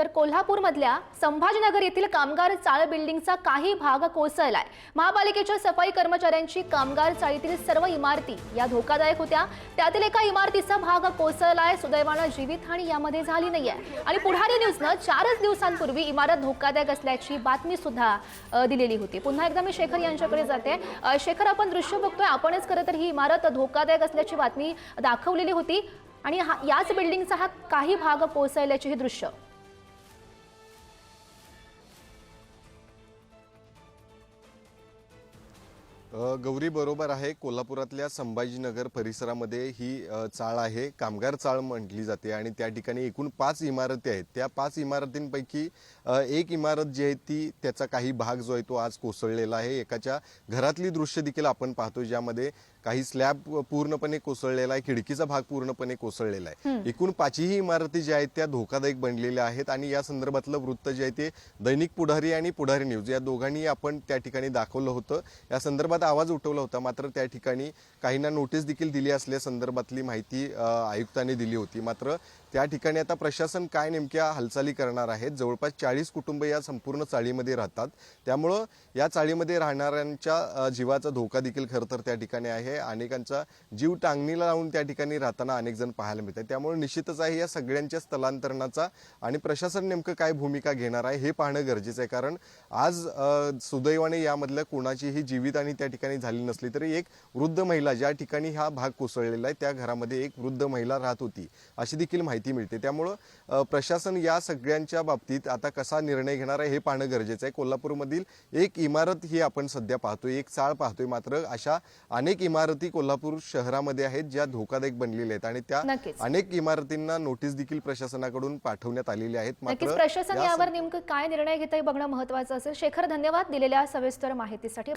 तर कोल्हापूरमधल्या संभाजीनगर येथील कामगार चाळ बिल्डिंगचा काही भाग कोसळलाय. महापालिकेच्या सफाई कर्मचाऱ्यांची कामगार चाळीतील सर्व इमारती या धोकादायक होत्या. त्यातील एका इमारतीचा भाग कोसळलाय. सुदैवानं जीवितहानी यामध्ये झाली नाहीये. आणि पुढारी न्यूजनं चारच दिवसांपूर्वी इमारत धोकादायक असल्याची बातमी सुद्धा दिलेली होती. पुन्हा एकदा मी शेखर यांच्याकडे जाते. शेखर आपण दृश्य बघतोय. आपणच खरं तर ही इमारत धोकादायक असल्याची बातमी दाखवलेली होती. आणि हा याच बिल्डिंगचा हा काही भाग कोसळल्याचे हे दृश्य. गौरी बरोबर आहे. कोल्हापुरातल्या संभाजीनगर परिसरामध्ये ही चाळ आहे. कामगार चाळ म्हटली जाते आणि त्या ठिकाणी एकूण पाच इमारती आहेत. त्या पाच इमारतींपैकी एक इमारत जी आहे ती त्याचा काही भाग जो आहे तो आज कोसळलेला आहे. एकाच्या घरातली दृश्य देखील आपण पाहतो ज्यामध्ये काही स्लॅब पूर्णपणे कोसळलेला आहे खिडकीचा भाग पूर्णपणे कोसळलेला आहे. एकूण पाचही इमारती ज्या आहेत त्या धोकादायक बनलेल्या आहेत आणि या संदर्भातलं वृत्त जे आहे ते दैनिक पुढारी आणि पुढारी न्यूज या दोघांनी आपण त्या ठिकाणी दाखवलं होतं. या संदर्भात आवाज उठवला होता मात्र त्या ठिकाणी काहींना नोटीस देखील दिली असल्या संदर्भातली माहिती आयुक्तांनी दिली होती. मात्र त्या ठिकाणी आता प्रशासन काय नेमक्या हालचाली करणार आहेत? जवळपास चाळीस कुटुंब या संपूर्ण चाळीमध्ये राहतात. त्यामुळं या चाळीमध्ये राहणाऱ्यांच्या जीवाचा धोका देखील खरं तर त्या ठिकाणी आहे. अनेकांचा जीव टांगणीला लावून त्या ठिकाणी राहताना अनेक जण पाहायला मिळतात. त्यामुळे निश्चितच आहे या सगळ्यांच्या स्थलांतरणाचा आणि प्रशासन नेमकं काय भूमिका घेणार आहे हे पाहणं गरजेचं आहे. कारण आज सुदैवाने यामधल्या कोणाचीही जीवित आणि त्या ठिकाणी झाली नसली तरी एक वृद्ध महिला ज्या ठिकाणी हा भाग कोसळलेला आहे त्या घरामध्ये एक वृद्ध महिला राहत होती अशी देखील माहिती मिळते. त्यामुळं प्रशासन या सगळ्यांच्या बाबतीत आता कसा निर्णय घेणार आहे हे पाहणं गरजेचं आहे. कोल्हापूरमधील एक इमारत ही आपण सध्या पाहतोय एक चाळ पाहतोय. मात्र अशा अनेक इमारत कोल्हापूर शहरामध्ये आहेत ज्या धोकादायक बनलेल्या आहेत आणि त्या नक्कीच. अनेक इमारतींना नोटीस देखील प्रशासनाकडून पाठवण्यात आलेली आहेत. नक्कीच प्रशासन या यावर नेमकं काय निर्णय घेत आहे बघणं महत्वाचं असेल. शेखर धन्यवाद दिलेल्या सविस्तर माहितीसाठी.